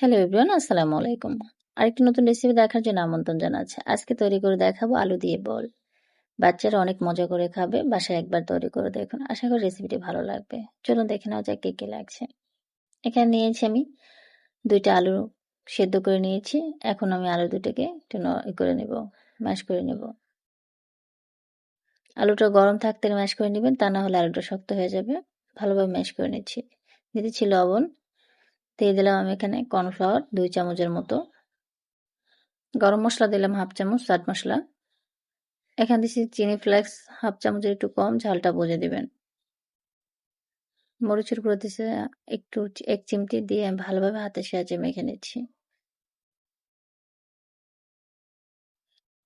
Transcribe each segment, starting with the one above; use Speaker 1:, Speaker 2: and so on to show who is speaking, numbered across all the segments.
Speaker 1: Hello everyone আসসালামু আলাইকুম। আরেকটি নতুন রেসিপি দেখার জন্য আমন্ত্রণ জানাচ্ছি। আজকে তৈরি করে দেখাবো আলু দিয়ে বল। বাচ্চারা অনেক মজা করে খাবে, বাসায় একবার তৈরি করে দেখুন। আশা করি রেসিপিটি ভালো লাগবে। চলুন দেখে নেওয়া যাক কে কে লাগছে। এখানে নিয়েছি আমি দুইটা আলু সেদ্ধ করে নিয়েছি। এখন আমি আলু দুটোকে একটু করে নেব ম্যাশ করে নেব। আলুটা গরম থাকতে ম্যাশ করে নেবেন, তা না হলে আলুটা শক্ত হয়ে যাবে। ভালোভাবে ম্যাশ করে নিচ্ছি। দিতেছি লবণ দিয়ে দিলাম আমি এখানে কর্নফ্লাওয়ার দুই চামচের মতো। গরম মশলা দিলাম হাফ চামচ চাট মশলা। এখান দিচ্ছি চিনি ফ্লেক্স, হাফ চামচের একটু কম, ঝালটা বুঝে দিবেন। মরিচের গুঁড়ো দিচ্ছে একটু এক চিমটি দিয়ে আমি ভালোভাবে হাতের সাহায্যে মেখে নিচ্ছি।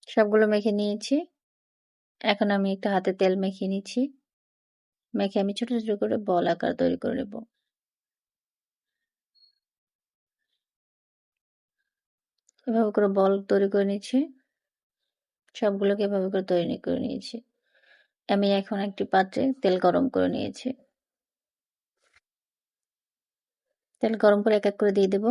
Speaker 1: সবগুলো মেখে নিয়েছি। এখন আমি একটা হাতে তেল মেখে নিচ্ছি। মেখে আমি ছোট ছোট করে বল আকার তৈরি করে নেব। এভাবে করে বল তৈরি করে নিচ্ছি সবগুলোকে এভাবে করে তৈরি করে নিয়েছি। আমি এখন একটি পাত্রে তেল গরম করে নিয়েছি। তেল গরম করে এক এক করে দিয়ে দেব।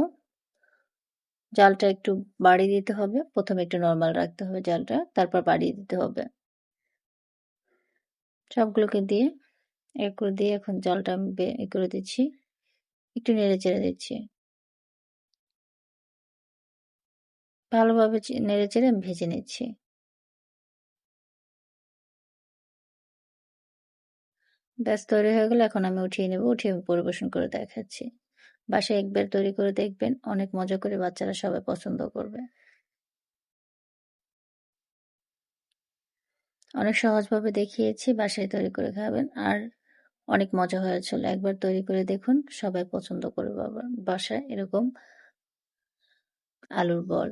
Speaker 1: জালটা একটু বাড়িয়ে দিতে হবে। প্রথমে একটু নর্মাল রাখতে হবে জালটা, তারপর বাড়িয়ে দিতে হবে। সবগুলোকে দিয়ে, এক করে দিয়ে এখন জলটা আমি করে দিচ্ছি। একটু নেড়ে চেড়ে দিচ্ছি। ভালোভাবে নেড়ে চেড়ে ভেজে নিচ্ছি। ব্যাস, তৈরি হয়ে গেলে। এখন আমি উঠিয়ে নেব, উঠিয়ে পরিবেশন করে দেখাচ্ছি। বাসায় একবার তৈরি করে দেখবেন, অনেক মজা করে বাচ্চারা সবাই পছন্দ করবে। অনেক সহজভাবে দেখিয়েছি, বাসায় তৈরি করে খাবেন। আর অনেক মজা হয়েছিল। একবার তৈরি করে দেখুন, সবাই পছন্দ করবে বাবা, বাসায় এরকম আলুর বল।